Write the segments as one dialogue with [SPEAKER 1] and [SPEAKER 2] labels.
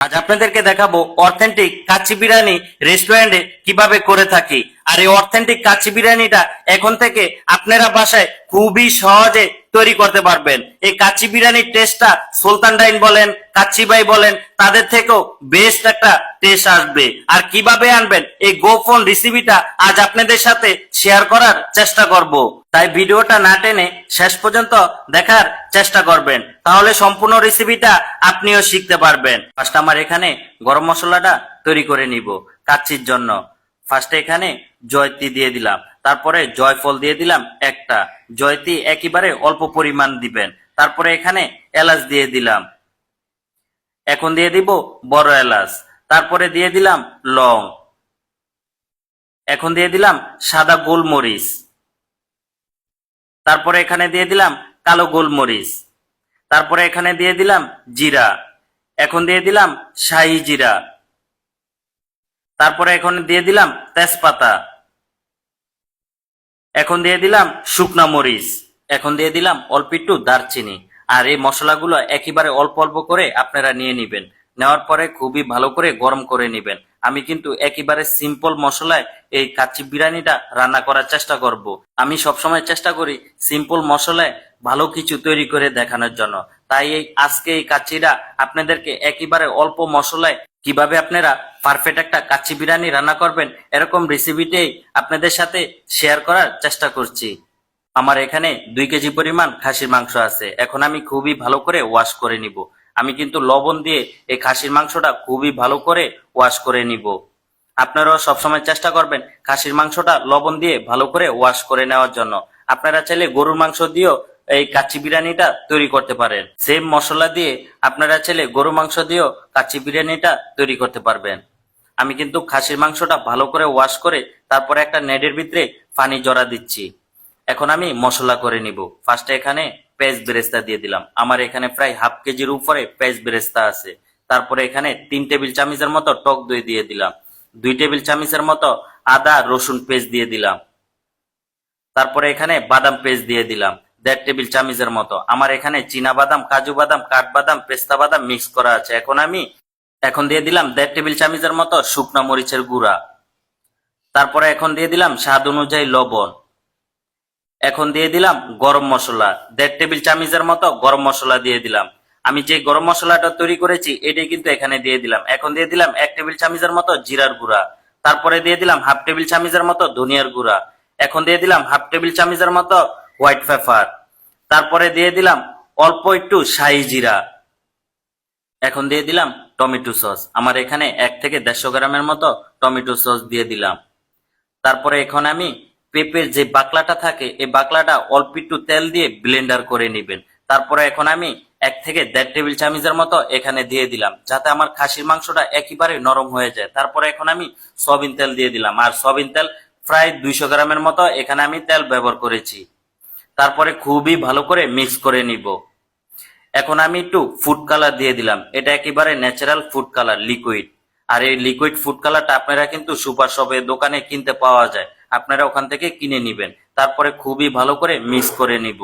[SPEAKER 1] আজ আপনাদেরকে দেখাবো অথেন্টিক কাচ্চি বিরিয়ানি রেস্টুরেন্টে কীভাবে করে থাকি। আর এই অথেন্টিক কাচ্চি বিরিয়ানিটা এখন থেকে আপনারা বাসায় খুবই সহজে তৈরি করতে পারবেন। এই কাচ্চি বিরিয়ানির টেস্টটা সুলতান ডাইন বলেন, কাচ্চি ভাই বলেন, তাদের থেকেও বেস্ট একটা টেস্ট আসবে। আর কীভাবে আনবেন? এই গোপন রেসিপিটা আজ আপনাদের সাথে শেয়ার করার চেষ্টা করব। তাই ভিডিওটা না টেনে শেষ পর্যন্ত দেখার চেষ্টা করবেন। তাহলে সম্পূর্ণ রেসিপিটা আপনিও শিখতে পারবেন। ফার্স্ট আমার এখানে গরম মশলাটা তৈরি করে নিব কাচ্চির জন্য। ফার্স্টে এখানে জয়তি দিয়ে দিলাম। তারপরে জয়ফল দিয়ে দিলাম একটা। জয়তি একেবারে অল্প পরিমাণ দিবেন। তারপরে এখানে এলাচ দিয়ে দিলাম। এখন দিয়ে দিব বড় এলাচ। তারপরে দিয়ে দিলাম লং। এখন দিয়ে দিলাম সাদা গোলমরিচ। তারপরে এখানে দিয়ে দিলাম কালো গোলমরিচ। তারপরে এখানে দিয়ে দিলাম জিরা। এখন দিয়ে দিলাম শাহি জিরা। তারপরে এখন দিয়ে দিলাম তেজপাতা। এখন দিয়ে দিলাম শুকনা মরিচ। এখন দিয়ে দিলাম অল্প একটু দারচিনি। আর এই মশলাগুলো একেবারে অল্প অল্প করে আপনারা নিয়ে নিবেন। নেওয়ার পরে খুবই ভালো করে গরম করে নিবেন। আমি কিন্তু একেবারে সিম্পল মশলায় এই কাচ্চি বিরিয়ানিটা রান্না করার চেষ্টা করব। আমি সবসময় চেষ্টা করি সিম্পল মশলায় ভালো কিছু তৈরি করে দেখানোর জন্য। তাই এই আজকে এই কাচ্চিটা আপনাদেরকে একেবারে অল্প মশলায় কীভাবে আপনারা পারফেক্ট একটা কাচ্চি বিরিয়ানি রান্না করবেন, এরকম রেসিপিটাই আপনাদের সাথে শেয়ার করার চেষ্টা করছি। আমার এখানে দুই কেজি পরিমাণ খাসির মাংস আছে। এখন আমি খুবই ভালো করে ওয়াশ করে নিব। আমি কিন্তু লবণ দিয়ে এই খাসির মাংসটা খুবই ভালো করে ওয়াশ করে নিব। আপনারাও সবসময় চেষ্টা করবেন খাসির মাংসটা লবণ দিয়ে ভালো করে ওয়াশ করে নেওয়ার জন্য। আপনারা চাইলে গরুর মাংস দিয়েও এই কাচ্চি বিরিয়ানিটা তৈরি করতে পারেন। সেম মশলা দিয়ে আপনারা চাইলে গরু মাংস দিয়েও কাচ্চি বিরিয়ানিটা তৈরি করতে পারবেন। আমি কিন্তু খাসির মাংসটা ভালো করে ওয়াশ করে তারপরে একটা নেডের ভিতরে পানি জড়া দিচ্ছি। এখন আমি মশলা করে নিব। ফার্স্টে এখানে পেঁয়াজ বেরেস্তা দিয়ে দিলাম। আমার এখানে প্রায় হাফ কেজির উপরে পেঁয়াজ বেরেস্তা আছে। তারপরে এখানে তিন টেবিল চামচের মতো টক দই দিয়ে দিলাম। দুই টেবিল চামচের মতো আদা রসুন পেস্ট দিয়ে দিলাম। তারপরে এখানে বাদাম পেস্ট দিয়ে দিলাম। দেড় টেবিল চামচের মতো। আমার এখানে চীনা বাদাম, কাজু বাদাম কাঠবাদাম পেস্তা বাদাম মিক্স করা আছে। এখন আমি, এখন দিয়ে দিলাম দেড় টেবিল চামচের মতো শুকনো মরিচের গুঁড়া। তারপরে এখন দিয়ে দিলাম স্বাদ অনুযায়ী লবণ। এখন দিয়ে দিলাম গরম মশলা। দেড় টেবিল চামচের মতো গরম মশলা দিয়ে দিলাম। আমি যে গরম মশলাটা তৈরি করেছি, এটাই কিন্তু এখানে দিয়ে দিলাম। এখন দিয়ে দিলাম এক টেবিল চামচের মতো জিরার গুঁড়া। তারপরে দিয়ে দিলাম হাফ টেবিল চামচের মতো ধনিয়ার গুঁড়া। এখন দিয়ে দিলাম হাফ টেবিল চামচের মতো হোয়াইট পেপার তারপরে দিয়ে দিলাম অল্প একটু শাহি জিরা। এখন দিয়ে দিলাম টমেটো সস। আমার এখানে এক থেকে দেড়শো গ্রামের মতো টমেটো সস দিয়ে দিলাম। তারপরে এখন আমি পেঁপের যে বাকলাটা থাকে, এই বাকলাটা অল্প একটু তেল দিয়ে ব্লেন্ডার করে নেবেন। তারপরে এখন আমি এক থেকে দেড় টেবিল চামচের মতো এখানে দিয়ে দিলাম, যাতে আমার খাসির মাংসটা একেবারে নরম হয়ে যায়। তারপরে এখন আমি সয়াবিন তেল দিয়ে দিলাম। আর সয়াবিন তেল প্রায় দুইশো গ্রামের মতো এখানে আমি তেল ব্যবহার করেছি। তারপরে খুবই ভালো করে মিক্স করে নিব। এখন আমি একটু ফুড কালার দিয়ে দিলাম। এটা একেবারে ন্যাচারাল ফুড কালার লিকুইড আর এই লিকুইড ফুড কালারটা আপনারা কিন্তু সুপার শপে দোকানে কিনতে পাওয়া যায়। আপনারা ওখান থেকে কিনে নিবেন। তারপরে খুবই ভালো করে মিক্স করে নিব।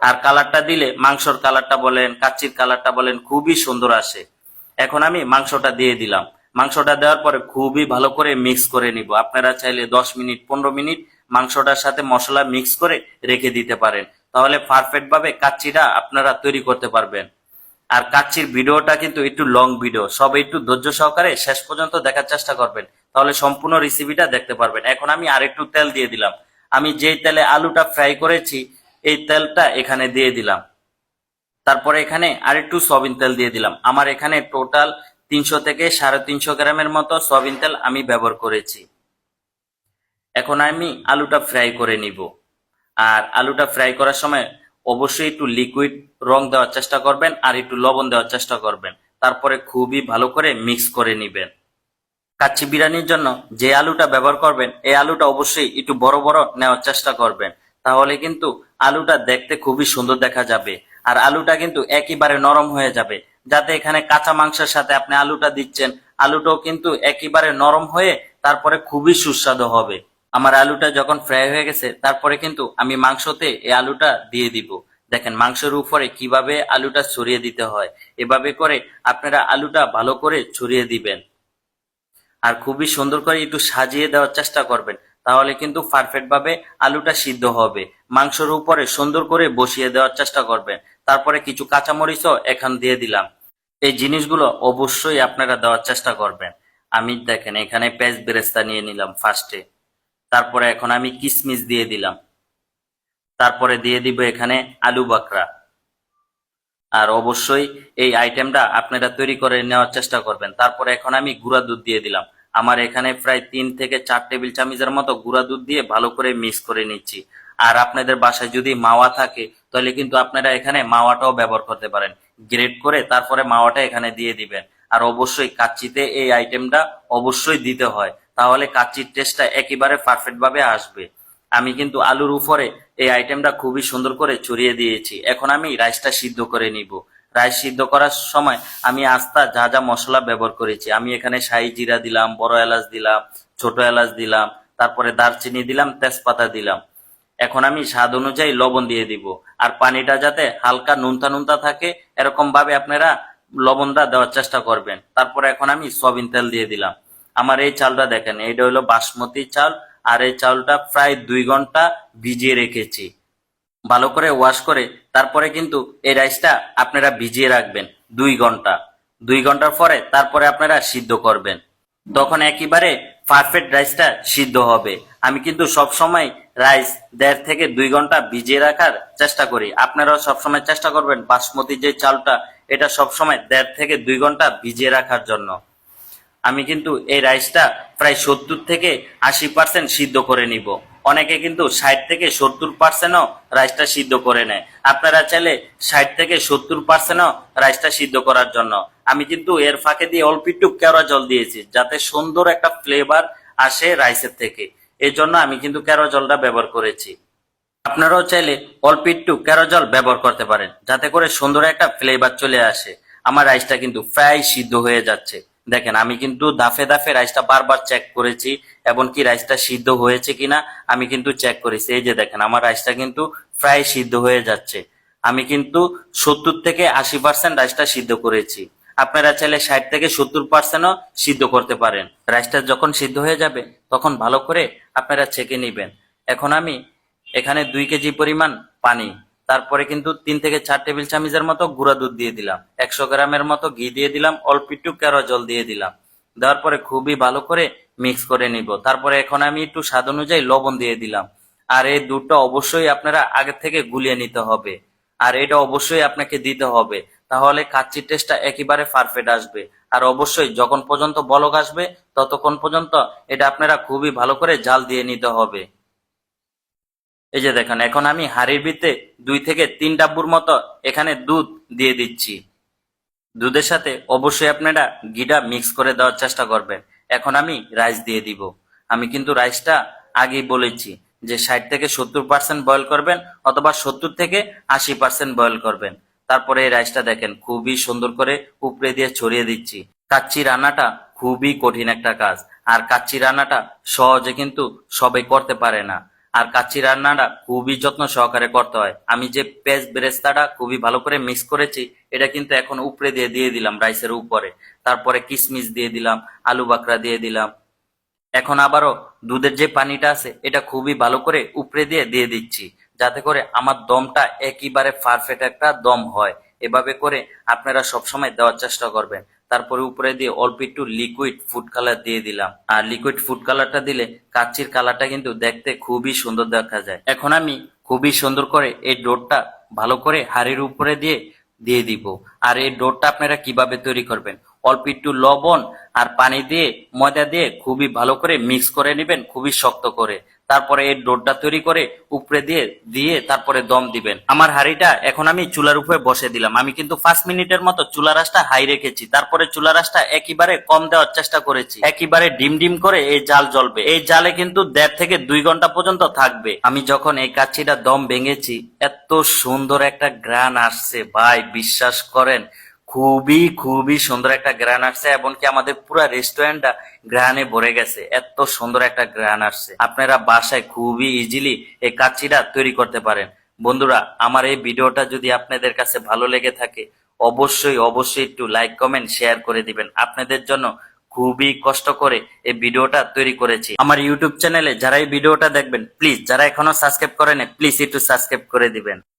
[SPEAKER 1] আর কালারটা দিলে, মাংসর কালারটা বলেন, কাচ্চির কালারটা বলেন, খুবই সুন্দর আসে। এখন আমি মাংসটা দিয়ে দিলাম। মাংসটা দেওয়ার পরে খুবই ভালো করে মিক্স করে নিব। আপনারা চাইলে দশ মিনিট, পনেরো মিনিট মাংসটার সাথে মশলা মিক্স করে রেখে দিতে পারেন। তাহলে পারফেক্ট ভাবে কাচ্চিটা আপনারা তৈরি করতে পারবেন। আর কাচ্চির ভিডিওটা কিন্তু একটু লং ভিডিও সব একটু ধৈর্য সহকারে শেষ পর্যন্ত দেখার চেষ্টা করবেন। তাহলে সম্পূর্ণ রেসিপিটা দেখতে পারবেন। এখন আমি আরেকটু তেল দিয়ে দিলাম। আমি যেই তেলে আলুটা ফ্রাই করেছি, এই তেলটা এখানে দিয়ে দিলাম। তারপরে এখানে আরেকটু সয়াবিন তেল দিয়ে দিলাম। আমার এখানে টোটাল তিনশো থেকে সাড়ে তিনশো গ্রামের মতো সয়াবিন তেল আমি ব্যবহার করেছি। এখন আমি আলুটা ফ্রাই করে নিব। আর আলুটা ফ্রাই করার সময় অবশ্যই একটু লিকুইড রং দেওয়ার চেষ্টা করবেন আর একটু লবণ দেওয়ার চেষ্টা করবেন। তারপরে খুবই ভালো করে মিক্স করে নিবেন। কাচ্চি বিরিয়ানির জন্য যে আলুটা ব্যবহার করবেন, এই আলুটা অবশ্যই একটু বড় বড় নেওয়ার চেষ্টা করবেন। তাহলে কিন্তু আলুটা দেখতে খুবই সুন্দর দেখা যাবে। আর আলুটা কিন্তু একেবারে নরম হয়ে যাবে। যাতে এখানে কাঁচা মাংসের সাথে আপনি আলুটা দিচ্ছেন, আলুটাও কিন্তু একেবারে নরম হয়ে তারপরে খুবই সুস্বাদু হবে। আমার আলুটা যখন ফ্রাই হয়ে গেছে, তারপরে কিন্তু আমি মাংসতে এই আলুটা দিয়ে দিব। দেখেন, মাংসের উপরে কীভাবে আলুটা ছড়িয়ে দিতে হয়, এভাবে করে আপনারা আলুটা ভালো করে ছড়িয়ে দিবেন। আর খুবই সুন্দর করে একটু সাজিয়ে দেওয়ার চেষ্টা করবেন, তাহলে কিন্তু পারফেক্ট ভাবে আলুটা সিদ্ধ হবে। মাংসের উপরে সুন্দর করে বসিয়ে দেওয়ার চেষ্টা করবেন। তারপরে কিছু কাঁচামরিচও এখান দিয়ে দিলাম। এই জিনিসগুলো অবশ্যই আপনারা দেওয়ার চেষ্টা করবেন। আমি দেখেন, এখানে পেঁয়াজ বেরেস্তা নিয়ে নিলাম ফার্স্টে তারপরে এখন আমি কিশমিশ দিয়ে দিলাম। তারপরে দিয়ে দিব এখানে আলু বাকরা। আর অবশ্যই এই আইটেমটা আপনারা তৈরি করে নেওয়ার চেষ্টা করবেন। তারপরে এখন আমি গুঁড়া দুধ দিয়ে দিলাম। আমার এখানে প্রায় তিন থেকে চার টেবিল চামচের মতো গুঁড়া দুধ দিয়ে ভালো করে মিক্স করে নিচ্ছি। আর আপনাদের বাসায় যদি মাওয়া থাকে, তাহলে কিন্তু আপনারা এখানে মাওয়াটাও ব্যবহার করতে পারেন। গ্রেড করে তারপরে মাওয়াটা এখানে দিয়ে দিবেন। আর অবশ্যই কাচ্চিতে এই আইটেমটা অবশ্যই দিতে হয়। তাহলে কাচ্চির টেস্টটা একেবারে পারফেক্ট ভাবে আসবে। আমি কিন্তু আলুর উপরে এই আইটেমটা খুবই সুন্দর করে ছড়িয়ে দিয়েছি। এখন আমি রাইসটা সিদ্ধ করে নিব। রাইস সিদ্ধ করার সময় আমি আস্তা যা যা মশলা ব্যবহার করেছি, আমি এখানে শাহি জিরা দিলাম, বড় এলাচ দিলাম, ছোট এলাচ দিলাম, তারপরে দারচিনি দিলাম, তেজপাতা দিলাম। এখন আমি স্বাদ অনুযায়ী লবণ দিয়ে দিব। আর পানিটা যাতে হালকা নুনতা নুনতা থাকে এরকম ভাবে আপনারা লবণটা দেওয়ার চেষ্টা করবেন। তারপরে এখন আমি সয়াবিন তেল দিয়ে দিলাম। আমার এই চালটা দেখেন এটা হলো বাসমতি চাল, আর এই চালটা প্রায় দুই ঘণ্টা ভিজিয়ে রেখেছি। ভালো করে ওয়াশ করে, তারপরে কিন্তু এই রাইসটা আপনারা ভিজিয়ে রাখবেন দুই ঘণ্টা। দুই ঘণ্টার পরে তারপরে আপনারা সিদ্ধ করবেন। তখন একেবারে পারফেক্ট রাইসটা সিদ্ধ হবে। আমি কিন্তু সব সময় রাইস দেড় থেকে দুই ঘণ্টা ভিজিয়ে রাখার চেষ্টা করি। আপনারাও সবসময় চেষ্টা করবেন বাসমতি যে চালটা, এটা সবসময় দেড় থেকে দুই ঘণ্টা ভিজিয়ে রাখার জন্য। আমি কিন্তু এই রাইসটা প্রায় সত্তর থেকে আশি পার্সেন্ট সিদ্ধ করে নিব। অনেকে কিন্তু ষাট থেকে সত্তর পার্সেন্টও রাইসটা সিদ্ধ করে নেয়। আপনারা চাইলে ষাট থেকে সত্তর পার্সেন্টও রাইসটা সিদ্ধ করার জন্য। আমি কিন্তু এর ফাঁকে দিয়ে অল্প একটু কেওড়া জল দিয়েছি, যাতে সুন্দর একটা ফ্লেভার আসে রাইসের থেকে। এই জন্য আমি কিন্তু কেওড়া জলটা ব্যবহার করেছি। আপনারাও চাইলে অল্প একটু কেরো জল ব্যবহার করতে পারেন, যাতে করে সুন্দর একটা ফ্লেভার চলে আসে। আমার রাইসটা কিন্তু প্রায় সিদ্ধ হয়ে যাচ্ছে। দেখেন, আমি কিন্তু দাফে দাফে রাইসটা বারবার চেক করেছি এবং কি রাইসটা সিদ্ধ হয়েছে কিনা আমি কিন্তু চেক করেছি। এই যে দেখেন, আমার রাইসটা কিন্তু প্রায় সিদ্ধ হয়ে যাচ্ছে। আমি কিন্তু সত্তর থেকে আশি পার্সেন্ট রাইসটা সিদ্ধ করেছি। আপনারা চাইলে ষাট থেকে সত্তর পার্সেন্টও সিদ্ধ করতে পারেন। রাইসটা যখন সিদ্ধ হয়ে যাবে, তখন ভালো করে আপনারা ছেঁকে নেবেন। এখন আমি এখানে দুই কেজি পরিমাণ পানি তারপরে কিন্তু তিন থেকে চার টেবিল চামচের মতো গুঁড়া দুধ দিয়ে দিলাম। একশো গ্রামের মতো ঘি দিয়ে দিলাম, অল্প একটু কেরো জল দিয়ে দিলাম। দেওয়ার পরে খুবই ভালো করে মিক্স করে নিব। তারপরে এখন আমি একটু স্বাদ অনুযায়ী লবণ দিয়ে দিলাম। আর এই দুধটা অবশ্যই আপনারা আগে থেকে গুলিয়ে নিতে হবে। আর এটা অবশ্যই আপনাকে দিতে হবে। তাহলে কাচ্চির টেস্টটা একেবারে পারফেক্ট আসবে। আর অবশ্যই যখন পর্যন্ত বলক আসবে, ততক্ষণ পর্যন্ত এটা আপনারা খুবই ভালো করে জাল দিয়ে নিতে হবে। এই যে দেখেন, এখন আমি হাড়ির ভিতরে দুই থেকে তিন ডাব্বুর মতো এখানে দুধ দিয়ে দিচ্ছি। দুধের সাথে অবশ্যই আপনারা ঘিটা মিক্স করে দেওয়ার চেষ্টা করবেন। এখন আমি রাইস দিয়ে দিব। আমি কিন্তু রাইসটা আগেই বলেছি যে ষাট থেকে সত্তর পার্সেন্ট বয়েল করবেন অথবা সত্তর থেকে আশি পার্সেন্ট বয়েল করবেন। তারপরে এই রাইসটা দেখেন, খুবই সুন্দর করে উপরে দিয়ে ছড়িয়ে দিচ্ছি। কাচ্চি রান্নাটা খুবই কঠিন একটা কাজ। আর কাচ্চি রান্নাটা সহজে কিন্তু সবাই করতে পারে না। আর কাচ্চি রান্নাটা খুবই যত্ন সহকারে করতে হয়। আমি যে পেঁয়াজ বেরেস্তাটা খুবই ভালো করে মিক্স করেছি, এটা কিন্তু এখন উপরে দিয়ে দিয়ে দিলাম রাইসের উপরে। তারপরে কিশমিশ দিয়ে দিলাম, আলু বাকরা দিয়ে দিলাম। এখন আবারও দুধের যে পানিটা আছে, এটা খুবই ভালো করে উপরে দিয়ে দিয়ে দিচ্ছি। যাতে করে আমার দমটা একেবারে পারফেক্ট একটা দম হয়। এভাবে করে আপনারা সবসময় দেওয়ার চেষ্টা করবেন। তারপরে উপরে দিয়ে অল্প একটু লিকুইড ফুড কালার দিয়ে দিলাম। আর লিকুইড ফুড কালারটা দিলে কাচ্চির কালারটা কিন্তু দেখতে খুবই সুন্দর দেখা যায়। এখন আমি খুবই সুন্দর করে এই ডোরটা ভালো করে হাড়ির উপরে দিয়ে দিয়ে দিব। আর এই ডোরটা আপনারা কীভাবে তৈরি করবেন? অল্প একটু লবণ আর পানি দিয়ে, ময়দা দিয়ে খুবই ভালো করে মিক্স করে নেবেন, খুবই শক্ত করে। তারপরে এই ডোরটা তৈরি করে উপরে দিয়ে দিয়ে তারপরে দম দিবেন। আমার হাঁড়িটা এখন আমি চুলার উপরে বসে দিলাম। আমি কিন্তু পাঁচ মিনিটের মতো চুলা রাসটা হাই রেখেছি। তারপরে চুলা রাসটা একেবারে কম দেওয়ার চেষ্টা করেছি। একেবারে ডিম ডিম করে এই জাল জ্বলবে। এই জালে কিন্তু দেড় থেকে দুই ঘণ্টা পর্যন্ত থাকবে। আমি যখন এই কাচ্ছিটা দম ভেঙেছি, এত সুন্দর একটা গ্রান আসছে। ভাই, বিশ্বাস করেন খুবই খুবই সুন্দর একটা গ্রান আসছে এমনকি আমাদের পুরো রেস্টুরেন্টটা গ্রানে ভরে গেছে। এত সুন্দর একটা গ্রান আসছে। আপনারা বাসায় খুবই ইজিলি এই কাচ্চিটা তৈরি করতে পারেন। বন্ধুরা, আমার এই ভিডিওটা যদি আপনাদের কাছে ভালো লেগে থাকে, অবশ্যই অবশ্যই একটু লাইক কমেন্ট শেয়ার করে দিবেন। আপনাদের জন্য খুবই কষ্ট করে এই ভিডিওটা তৈরি করেছি। আমার ইউটিউব চ্যানেলে যারা এই ভিডিওটা দেখবেন প্লিজ যারা এখনও সাবস্ক্রাইব করেন প্লিজ একটু সাবস্ক্রাইব করে দিবেন।